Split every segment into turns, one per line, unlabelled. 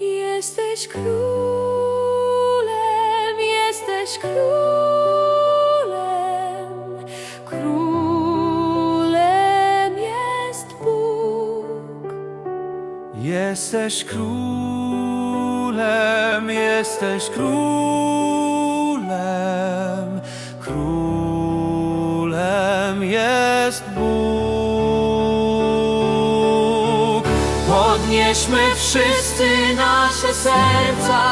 Jesteś królem, jesteś królem, królem jest Bóg.
Jesteś królem, jesteś królem, królem jest Bóg. Bierzmy wszyscy nasze serca,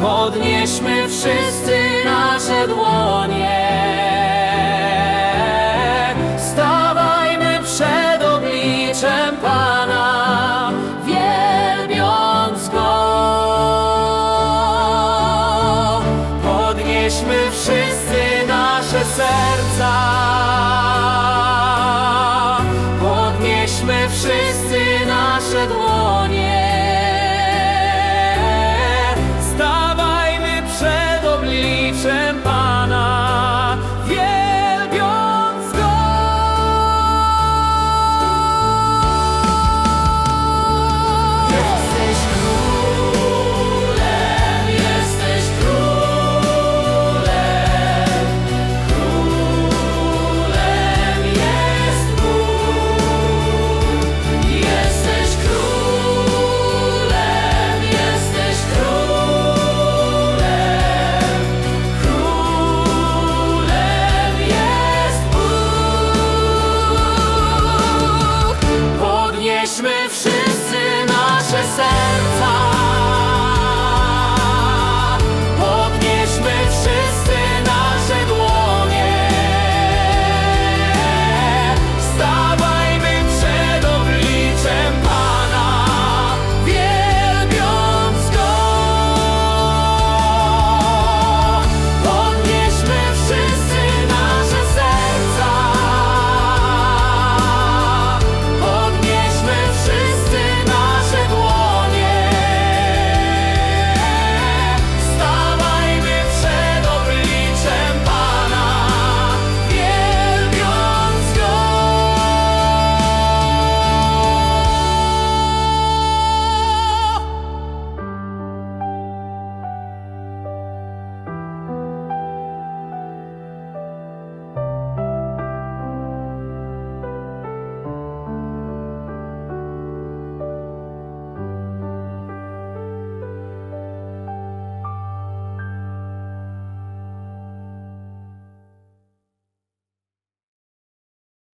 podnieśmy wszyscy nasze dłonie. wszyscy nasze dłonie.